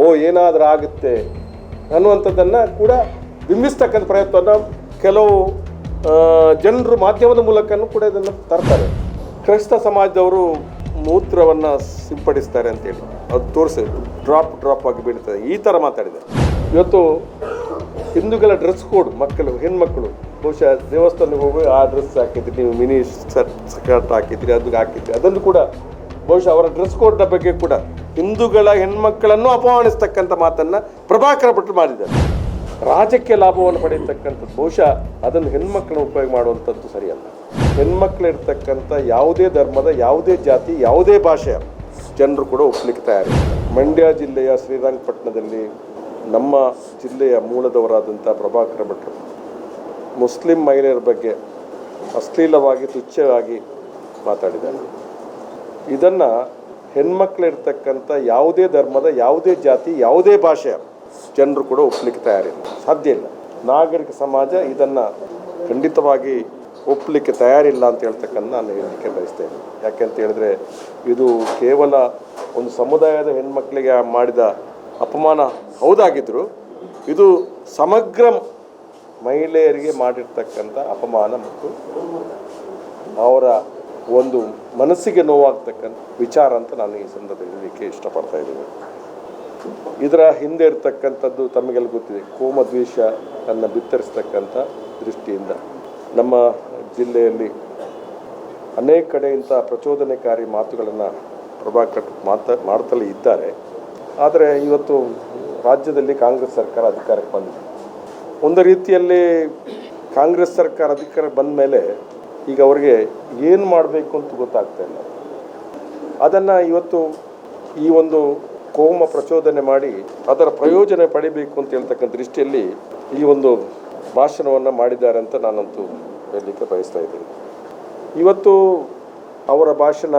ಓ, ಏನಾದರೂ ಆಗುತ್ತೆ ಅನ್ನುವಂಥದ್ದನ್ನು ಕೂಡ ಬಿಂಬಿಸ್ತಕ್ಕಂಥ ಪ್ರಯತ್ನವನ್ನು ಕೆಲವು ಜನರು ಮಾಧ್ಯಮದ ಮೂಲಕನೂ ಕೂಡ ಇದನ್ನು ತರ್ತಾರೆ. ಕ್ರೈಸ್ತ ಸಮಾಜದವರು ಮೂತ್ರವನ್ನು ಸಿಂಪಡಿಸ್ತಾರೆ ಅಂತೇಳಿ ಅದು ತೋರಿಸಿ, ಡ್ರಾಪ್ ಡ್ರಾಪ್ ಆಗಿ ಬೀಳ್ತದೆ. ಈ ಥರ ಮಾತಾಡಿದೆ ಇವತ್ತು ಹಿಂದೂಗಳ ಡ್ರೆಸ್ ಕೋಡ್ ಮಕ್ಕಳು, ಹೆಣ್ಮಕ್ಳು, ಬಹುಶಃ ದೇವಸ್ಥಾನಕ್ಕೆ ಹೋಗಿ ಆ ಡ್ರೆಸ್ ಹಾಕಿದ್ರಿ, ನೀವು ಮಿನಿ ಶರ್ಟ್ ಸ್ಕರ್ಟ್ ಹಾಕಿದ್ರಿ, ಅದು ಹಾಕಿದ್ರಿ, ಅದನ್ನು ಕೂಡ ಬಹುಶಃ ಅವರ ಡ್ರೆಸ್ ಕೋಡ್ನ ಬಗ್ಗೆ ಕೂಡ ಹಿಂದೂಗಳ ಹೆಣ್ಮಕ್ಕಳನ್ನು ಅಪಮಾನಿಸ್ತಕ್ಕಂಥ ಮಾತನ್ನು ಪ್ರಭಾಕರ ಭಟ್ರು ಮಾಡಿದ್ದಾರೆ. ರಾಜಕೀಯ ಲಾಭವನ್ನು ಪಡೆಯತಕ್ಕಂಥ ದೋಷ ಅದನ್ನು ಹೆಣ್ಮಕ್ಳನ್ನ ಉಪಯೋಗ ಮಾಡುವಂಥದ್ದು ಸರಿಯಲ್ಲ. ಹೆಣ್ಮಕ್ಳಿರ್ತಕ್ಕಂಥ ಯಾವುದೇ ಧರ್ಮದ, ಯಾವುದೇ ಜಾತಿ, ಯಾವುದೇ ಭಾಷೆ ಜನರು ಕೂಡ ಒಪ್ಪಲಿಕ್ಕೆ ತಯಾರಿ. ಮಂಡ್ಯ ಜಿಲ್ಲೆಯ ಶ್ರೀರಂಗಪಟ್ಟಣದಲ್ಲಿ ನಮ್ಮ ಜಿಲ್ಲೆಯ ಮೂಲದವರಾದಂಥ ಪ್ರಭಾಕರ ಭಟ್ರು ಮುಸ್ಲಿಂ ಮಹಿಳೆಯರ ಬಗ್ಗೆ ಅಶ್ಲೀಲವಾಗಿ ತುಚ್ಛವಾಗಿ ಮಾತಾಡಿದ್ದಾರೆ. ಇದನ್ನು ಹೆಣ್ಮಕ್ಳಿರ್ತಕ್ಕಂಥ ಯಾವುದೇ ಧರ್ಮದ, ಯಾವುದೇ ಜಾತಿ, ಯಾವುದೇ ಭಾಷೆ ಜನರು ಕೂಡ ಒಪ್ಪಲಿಕ್ಕೆ ತಯಾರಿಲ್ಲ. ಸಾಧ್ಯ ಇಲ್ಲ. ನಾಗರಿಕ ಸಮಾಜ ಇದನ್ನು ಖಂಡಿತವಾಗಿ ಒಪ್ಪಲಿಕ್ಕೆ ತಯಾರಿಲ್ಲ ಅಂತ ಹೇಳ್ತಕ್ಕಂಥ ನಾನು ಹೇಳಲಿಕ್ಕೆ ಬಯಸ್ತೇನೆ. ಯಾಕೆಂತ ಹೇಳಿದ್ರೆ, ಇದು ಕೇವಲ ಒಂದು ಸಮುದಾಯದ ಹೆಣ್ಮಕ್ಳಿಗೆ ಮಾಡಿದ ಅಪಮಾನ ಹೌದಾಗಿದ್ದರೂ ಇದು ಸಮಗ್ರ ಮಹಿಳೆಯರಿಗೆ ಮಾಡಿರ್ತಕ್ಕಂಥ ಅಪಮಾನ ಮತ್ತು ಅವರ ಒಂದು ಮನಸ್ಸಿಗೆ ನೋವಾಗ್ತಕ್ಕಂಥ ವಿಚಾರ ಅಂತ ನಾನು ಈ ಸಂದರ್ಭದಲ್ಲಿ ಹೇಳಲಿಕ್ಕೆ ಇಷ್ಟಪಡ್ತಾ ಇದ್ದೀನಿ. ಇದರ ಹಿಂದೆ ಇರ್ತಕ್ಕಂಥದ್ದು ತಮಗೆಲ್ಲ ಗೊತ್ತಿದೆ. ಕೋಮದ್ವೇಷ ತನ್ನ ಬಿತ್ತರಿಸ್ತಕ್ಕಂಥ ದೃಷ್ಟಿಯಿಂದ ನಮ್ಮ ಜಿಲ್ಲೆಯಲ್ಲಿ ಅನೇಕ ಕಡೆ ಇಂಥ ಪ್ರಚೋದನೆಕಾರಿ ಮಾತುಗಳನ್ನು ಪ್ರಭಾಕರ್ ಮಾತಾ, ಮಾಡ್ತಲೇ ಇದ್ದಾರೆ. ಆದರೆ ಇವತ್ತು ರಾಜ್ಯದಲ್ಲಿ ಕಾಂಗ್ರೆಸ್ ಸರ್ಕಾರ ಅಧಿಕಾರಕ್ಕೆ ಬಂದಿದೆ. ಒಂದು ರೀತಿಯಲ್ಲಿ ಕಾಂಗ್ರೆಸ್ ಸರ್ಕಾರ ಅಧಿಕಾರಕ್ಕೆ ಬಂದ ಮೇಲೆ ಈಗ ಅವರಿಗೆ ಏನು ಮಾಡಬೇಕು ಅಂತ ಗೊತ್ತಾಗ್ತಾ ಇಲ್ಲ. ಅದನ್ನು ಇವತ್ತು ಈ ಒಂದು ಕೋಮ ಪ್ರಚೋದನೆ ಮಾಡಿ ಅದರ ಪ್ರಯೋಜನ ಪಡಿಬೇಕು ಅಂತ ಹೇಳ್ತಕ್ಕಂಥ ದೃಷ್ಟಿಯಲ್ಲಿ ಈ ಒಂದು ಭಾಷಣವನ್ನು ಮಾಡಿದ್ದಾರೆ ಅಂತ ನಾನಂತೂ ಹೇಳಲಿಕ್ಕೆ ಬಯಸ್ತಾ ಇದ್ದೀನಿ. ಇವತ್ತು ಅವರ ಭಾಷಣ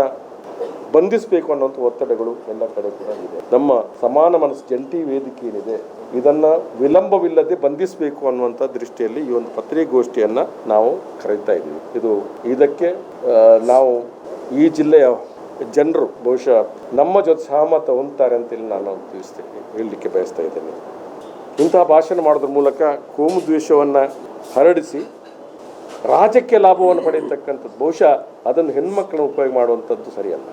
ಬಂಧಿಸಬೇಕು ಅನ್ನೋಂಥ ಒತ್ತಡಗಳು ಎಲ್ಲ ಕಡೆ ಕೂಡ ಇದೆ. ನಮ್ಮ ಸಮಾನ ಮನಸ್ಸು ಜಂಟಿ ವೇದಿಕೆ ಏನಿದೆ ಇದನ್ನ ವಿಳಂಬವಿಲ್ಲದೆ ಬಂಧಿಸಬೇಕು ಅನ್ನುವಂಥ ದೃಷ್ಟಿಯಲ್ಲಿ ಈ ಒಂದು ಪತ್ರಿಕಾಗೋಷ್ಠಿಯನ್ನು ನಾವು ಕರೀತಾ ಇದ್ದೀವಿ. ಇದು ಇದಕ್ಕೆ ನಾವು ಈ ಜಿಲ್ಲೆಯ ಜನರು ಬಹುಶಃ ನಮ್ಮ ಜೊತೆ ಸಹಮತ ಹೊಂದ್ತಾರೆ ಅಂತೇಳಿ ನಾನು ತಿಳಿಸ್ತೇನೆ, ಹೇಳಲಿಕ್ಕೆ ಬಯಸ್ತಾ ಇದ್ದೇನೆ. ಇಂತಹ ಭಾಷಣ ಮಾಡೋದ್ರ ಮೂಲಕ ಕೋಮು ದ್ವೇಷವನ್ನು ಹರಡಿಸಿ ರಾಜಕೀಯ ಲಾಭವನ್ನು ಪಡೆಯತಕ್ಕಂಥದ್ದು, ಬಹುಶಃ ಅದನ್ನು ಹೆಣ್ಮಕ್ಳನ್ನ ಉಪಯೋಗ ಮಾಡುವಂಥದ್ದು ಸರಿಯಲ್ಲ.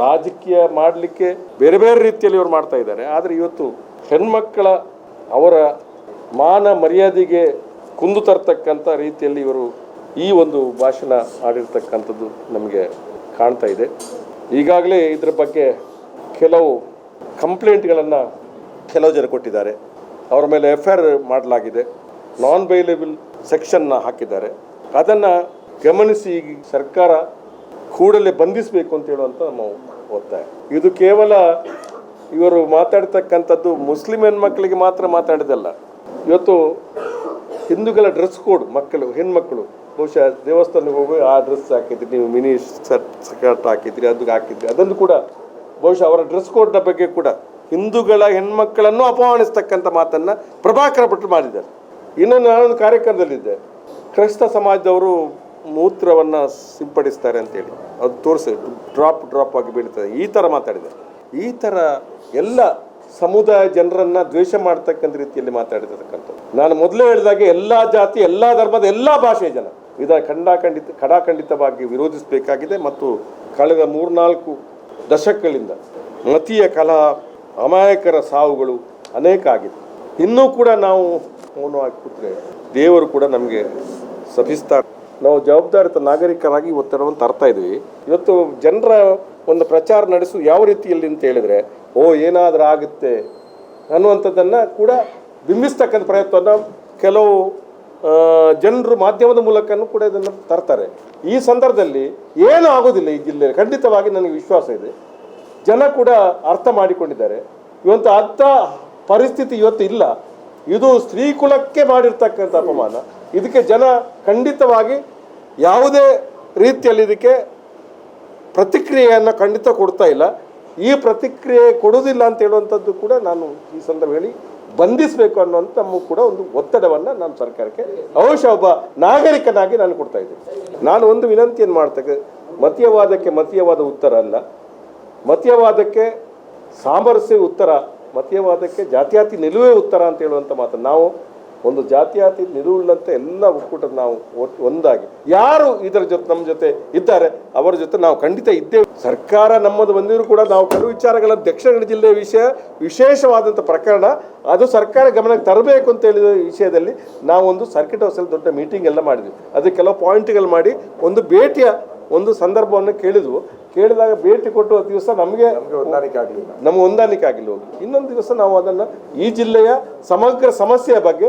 ರಾಜಕೀಯ ಮಾಡಲಿಕ್ಕೆ ಬೇರೆ ಬೇರೆ ರೀತಿಯಲ್ಲಿ ಇವರು ಮಾಡ್ತಾ ಇದ್ದಾರೆ, ಆದರೆ ಇವತ್ತು ಹೆಣ್ಮಕ್ಕಳ ಅವರ ಮಾನ ಮರ್ಯಾದೆಗೆ ಕುಂದು ತರ್ತಕ್ಕಂಥ ರೀತಿಯಲ್ಲಿ ಇವರು ಈ ಒಂದು ಭಾಷಣ ಆಡಿರ್ತಕ್ಕಂಥದ್ದು ನಮಗೆ ಕಾಣ್ತಾ ಇದೆ. ಈಗಾಗಲೇ ಇದರ ಬಗ್ಗೆ ಕೆಲವು ಕಂಪ್ಲೇಂಟ್ಗಳನ್ನು ಕೆಲವು ಜನ ಕೊಟ್ಟಿದ್ದಾರೆ. ಅವರ ಮೇಲೆ ಎಫ್ ಐ ಮಾಡಲಾಗಿದೆ. ನಾನ್ ಬೈಲೇಬಲ್ ಸೆಕ್ಷನ್ನ ಹಾಕಿದ್ದಾರೆ. ಅದನ್ನು ಗಮನಿಸಿ ಸರ್ಕಾರ ಕೂಡಲೇ ಬಂಧಿಸಬೇಕು ಅಂತ ಹೇಳುವಂಥ ನಮ್ಮ ಒತ್ತಾಯ ಇದು ಕೇವಲ ಇವರು ಮಾತಾಡ್ತಕ್ಕಂಥದ್ದು ಮುಸ್ಲಿಂ ಹೆಣ್ಮಕ್ಳಿಗೆ ಮಾತ್ರ ಮಾತಾಡಿದಲ್ಲ. ಇವತ್ತು ಹಿಂದೂಗಳ ಡ್ರೆಸ್ ಕೋಡ್ ಮಕ್ಕಳು, ಹೆಣ್ಮಕ್ಳು. ಬಹುಶಃ ದೇವಸ್ಥಾನಕ್ಕೆ ಹೋಗಿ ಆ ಡ್ರೆಸ್ ಹಾಕಿದ್ರಿ, ನೀವು ಮಿನಿ ಶರ್ಟ್ ಹಾಕಿದ್ರಿ ಅದಕ್ಕೆ ಹಾಕಿದ್ರಿ. ಅದನ್ನು ಕೂಡ ಬಹುಶಃ ಅವರ ಡ್ರೆಸ್ ಕೋಡ್ನ ಬಗ್ಗೆ ಕೂಡ ಹಿಂದೂಗಳ ಹೆಣ್ಮಕ್ಕಳನ್ನು ಅಪಮಾನಿಸ್ತಕ್ಕಂಥ ಮಾತನ್ನು ಪ್ರಭಾಕರ ಭಟ್ರು ಮಾಡಿದ್ದಾರೆ. ಇನ್ನೊಂದು ನಾನೊಂದು ಕಾರ್ಯಕ್ರಮದಲ್ಲಿದ್ದೆ. ಕ್ರೈಸ್ತ ಸಮಾಜದವರು ಮೂತ್ರವನ್ನು ಸಿಂಪಡಿಸ್ತಾರೆ ಅಂತೇಳಿ ಅದು ತೋರಿಸಿ ಡ್ರಾಪ್ ಡ್ರಾಪ್ ಆಗಿ ಬೀಳ್ತದೆ. ಈ ಥರ ಮಾತಾಡಿದೆ ಈ ಥರ ಎಲ್ಲ ಸಮುದಾಯ ಜನರನ್ನ ದ್ವೇಷ ಮಾಡ್ತಕ್ಕಂಥ ರೀತಿಯಲ್ಲಿ ಮಾತಾಡಿರ್ತಕ್ಕಂಥದ್ದು. ನಾನು ಮೊದಲೇ ಹೇಳಿದಾಗೆ ಎಲ್ಲ ಜಾತಿ, ಎಲ್ಲ ಧರ್ಮದ ಎಲ್ಲ ಭಾಷೆಯ ಜನ. ಇದರ ಖಂಡಾಖಂಡಿತ, ಖಡಾಖಂಡಿತವಾಗಿ ವಿರೋಧಿಸಬೇಕಾಗಿದೆ ಮತ್ತು ಕಳೆದ ಮೂರ್ನಾಲ್ಕು ದಶಕಗಳಿಂದ ಮತೀಯ ಕಲಹ ಅಮಾಯಕರ ಸಾವುಗಳು ಅನೇಕ ಆಗಿದೆ ಇನ್ನೂ ಕೂಡ ನಾವು ಮೌನವಾಗಿ ಕೂತ್ರೆ ದೇವರು ಕೂಡ ನಮಗೆ ಸಭಿಸ್ತಾರೆ. ನಾವು ಜವಾಬ್ದಾರಿತ ನಾಗರಿಕರಾಗಿ ಒತ್ತಡವನ್ನು ತರ್ತಾ ಇದ್ವಿ. ಇವತ್ತು ಜನರ ಒಂದು ಪ್ರಚಾರ ನಡೆಸು ಯಾವ ರೀತಿಯಲ್ಲಿ ಅಂತ ಹೇಳಿದರೆ, ಓ, ಏನಾದರೂ ಆಗುತ್ತೆ ಅನ್ನುವಂಥದ್ದನ್ನು ಕೂಡ ಬಿಂಬಿಸ್ತಕ್ಕಂಥ ಪ್ರಯತ್ನವನ್ನು ಕೆಲವು ಜನರು ಮಾಧ್ಯಮದ ಮೂಲಕನೂ ಕೂಡ ಇದನ್ನು ತರ್ತಾರೆ. ಈ ಸಂದರ್ಭದಲ್ಲಿ ಏನೂ ಆಗೋದಿಲ್ಲ ಈ ಜಿಲ್ಲೆಯಲ್ಲಿ. ಖಂಡಿತವಾಗಿ ನನಗೆ ವಿಶ್ವಾಸ ಇದೆ. ಜನ ಕೂಡ ಅರ್ಥ ಮಾಡಿಕೊಂಡಿದ್ದಾರೆ. ಇವತ್ತು ಅಂಥ ಪರಿಸ್ಥಿತಿ ಇವತ್ತು ಇಲ್ಲ. ಇದು ಸ್ತ್ರೀ ಕುಲಕ್ಕೆ ಮಾಡಿರ್ತಕ್ಕಂಥ ಅಪಮಾನ. ಇದಕ್ಕೆ ಜನ ಖಂಡಿತವಾಗಿ ಯಾವುದೇ ರೀತಿಯಲ್ಲಿ ಇದಕ್ಕೆ ಪ್ರತಿಕ್ರಿಯೆಯನ್ನು ಖಂಡಿತ ಕೊಡ್ತಾ ಇಲ್ಲ. ಈ ಪ್ರತಿಕ್ರಿಯೆ ಕೊಡೋದಿಲ್ಲ ಅಂತ ಹೇಳುವಂಥದ್ದು ಕೂಡ ನಾನು ಈ ಸಂದರ್ಭ ಹೇಳಿ ಬಂಧಿಸಬೇಕು ಅನ್ನುವಂಥ ನಮ್ಮ ಕೂಡ ಒಂದು ಒತ್ತಡವನ್ನು ನಾನು ಸರ್ಕಾರಕ್ಕೆ ಅವಶ್ಯ ಒಬ್ಬ ನಾಗರಿಕನಾಗಿ ನಾನು ಕೊಡ್ತಾ ಇದ್ದೀನಿ. ನಾನು ಒಂದು ವಿನಂತಿಯನ್ನು ಮಾಡ್ತಕ್ಕ ಮತೀಯವಾದಕ್ಕೆ ಮತೀಯವಾದ ಉತ್ತರ ಅಲ್ಲ. ಮತೀಯವಾದಕ್ಕೆ ಸಾಮರಸ್ಯ ಉತ್ತರ, ಮತೀಯವಾದಕ್ಕೆ ಜಾತ್ಯಾತಿ ನಿಲುವೇ ಉತ್ತರ ಅಂತ ಹೇಳುವಂಥ ಮಾತು ನಾವು ಒಂದು ಜಾತ್ಯಾತಿ ನಿಲುವುಳ್ಳಂತೆ ಎಲ್ಲ ಒಕ್ಕೂಟ ನಾವು ಒಂದಾಗಿ. ಯಾರು ಇದರ ಜೊತೆ ನಮ್ಮ ಜೊತೆ ಇದ್ದಾರೆ ಅವರ ಜೊತೆ ನಾವು ಖಂಡಿತ ಇದ್ದೇವೆ. ಸರ್ಕಾರ ನಮ್ಮದು ಬಂದಿದ್ರು ಕೂಡ ನಾವು ಕೆಲವು ವಿಚಾರಗಳ ದಕ್ಷಿಣ ಕನ್ನಡ ಜಿಲ್ಲೆಯ ವಿಷಯ ವಿಶೇಷವಾದಂಥ ಪ್ರಕರಣ ಅದು ಸರ್ಕಾರ ಗಮನಕ್ಕೆ ತರಬೇಕು ಅಂತ ಹೇಳಿದ ವಿಷಯದಲ್ಲಿ ನಾವು ಒಂದು ಸರ್ಕಿಟ್ ಹೌಸಲ್ಲಿ ದೊಡ್ಡ ಮೀಟಿಂಗ್ ಎಲ್ಲ ಮಾಡಿದ್ವಿ. ಅದಕ್ಕೆ ಕೆಲವು ಪಾಯಿಂಟ್ಗಳು ಮಾಡಿ ಒಂದು ಭೇಟಿಯ ಒಂದು ಸಂದರ್ಭವನ್ನು ಕೇಳಿದ್ವು. ಕೇಳಿದಾಗ ಭೇಟಿ ಕೊಟ್ಟುವ ದಿವಸ ನಮಗೆ ನಮ್ಮ ಹೊಂದಾಣಿಕೆ ಆಗಿಲ್ಲ ಹೋಗಿ ಇನ್ನೊಂದು ದಿವಸ ನಾವು ಅದನ್ನು ಈ ಜಿಲ್ಲೆಯ ಸಮಗ್ರ ಸಮಸ್ಯೆಯ ಬಗ್ಗೆ